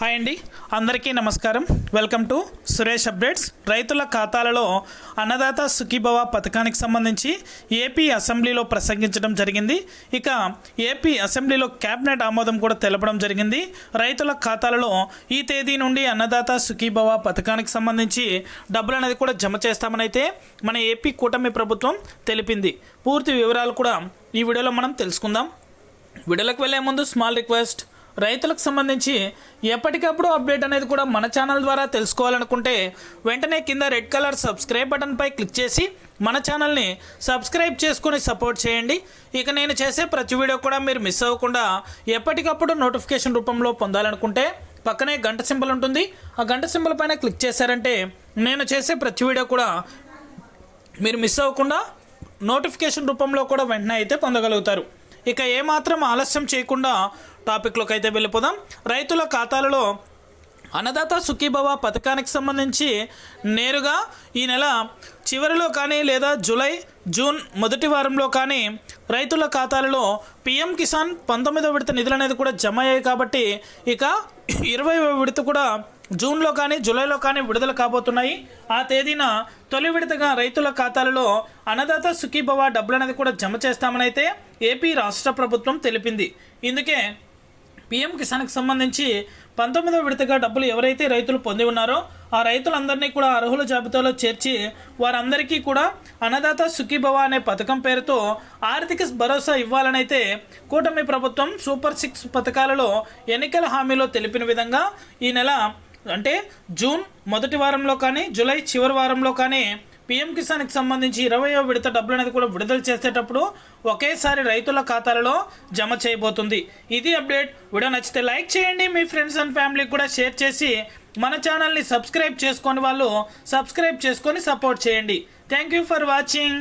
Hi అండి. అందరికీ నమస్కారం. Welcome to Suresh updates. రైతుల ఖాతాలలో అన్నదాత సుఖీభవ పథకానికి సంబంధించి ఏపీ అసెంబ్లీలో ప్రసంగించడం జరిగింది. ఇక ఏపీ అసెంబ్లీలో క్యాబినెట్ ఆమోదం కూడా తెలపడం జరిగింది. రైతుల ఖాతాలలో ఈ తేదీ నుండి అన్నదాత సుఖీభవ పథకానికి సంబంధించి డబ్బులు అనేది కూడా జమ చేస్తామని అయితే మన ఏపీ కూటమి ప్రభుత్వం తెలిపింది. పూర్తి వివరాలు కూడా ఈ వీడియోలో మనం తెలుసుకుందాం. వీడియోలోకి వెళ్ళే ముందు స్మాల్ రిక్వెస్ట్. రైతులకు సంబంధించి ఎప్పటికప్పుడు అప్డేట్ అనేది కూడా మన ఛానల్ ద్వారా తెలుసుకోవాలనుకుంటే వెంటనే కింద రెడ్ కలర్ సబ్స్క్రైబ్ బటన్పై క్లిక్ చేసి మన ఛానల్ని సబ్స్క్రైబ్ చేసుకొని సపోర్ట్ చేయండి. ఇక నేను చేసే ప్రతి వీడియో కూడా మీరు మిస్ అవ్వకుండా ఎప్పటికప్పుడు నోటిఫికేషన్ రూపంలో పొందాలనుకుంటే పక్కనే గంట సింబల్ ఉంటుంది. ఆ గంట సింబల్ పైన క్లిక్ చేశారంటే నేను చేసే ప్రతి వీడియో కూడా మీరు మిస్ అవ్వకుండా నోటిఫికేషన్ రూపంలో కూడా వెంటనే అయితే పొందగలుగుతారు. ఇక ఏమాత్రం ఆలస్యం చేయకుండా టాపిక్లోకి అయితే వెళ్ళిపోదాం. రైతుల ఖాతాలలో అన్నదాత సుఖీభవ పథకానికి సంబంధించి నేరుగా ఈ నెల చివరిలో కానీ లేదా జూలై జూన్ మొదటి వారంలో కానీ రైతుల ఖాతాలలో పిఎం కిసాన్ పంతొమ్మిదో విడత నిధులు అనేది కూడా జమ అయ్యాయి కాబట్టి ఇక ఇరవై విడత కూడా జూన్లో కానీ జూలైలో కానీ విడుదల కాబోతున్నాయి. ఆ తేదీన తొలి విడతగా రైతుల ఖాతాలలో అన్నదాత సుఖీభవ డబ్బులు అనేది కూడా జమ చేస్తామని అయితే ఏపీ రాష్ట్ర ప్రభుత్వం తెలిపింది. ఇందుకే పీఎం కిసాన్కి సంబంధించి పంతొమ్మిదవ విడతగా డబ్బులు ఎవరైతే రైతులు పొంది ఉన్నారో ఆ రైతులందరినీ కూడా అర్హుల జాబితాలో చేర్చి వారందరికీ కూడా అన్నదాత సుఖీభవ అనే పథకం పేరుతో ఆర్థిక భరోసా ఇవ్వాలనైతే కూటమి ప్రభుత్వం సూపర్ సిక్స్ పథకాలలో ఎన్నికల హామీలో తెలిపిన విధంగా ఈ నెల అంటే జూన్ మొదటి వారంలో కానీ జూలై చివరి వారంలో కానీ పీఎం కిసాన్కి సంబంధించి ఇరవయో విడత డబ్బులు అనేది కూడా విడుదల చేసేటప్పుడు ఒకేసారి రైతుల ఖాతాలలో జమ చేయబోతుంది. ఇది అప్డేట్. వీడియో నచ్చితే లైక్ చేయండి. మీ ఫ్రెండ్స్ అండ్ ఫ్యామిలీకి కూడా షేర్ చేసి మన ఛానల్ని సబ్స్క్రైబ్ చేసుకొని వాళ్ళు సబ్స్క్రైబ్ చేసుకొని సపోర్ట్ చేయండి. Thank you for watching.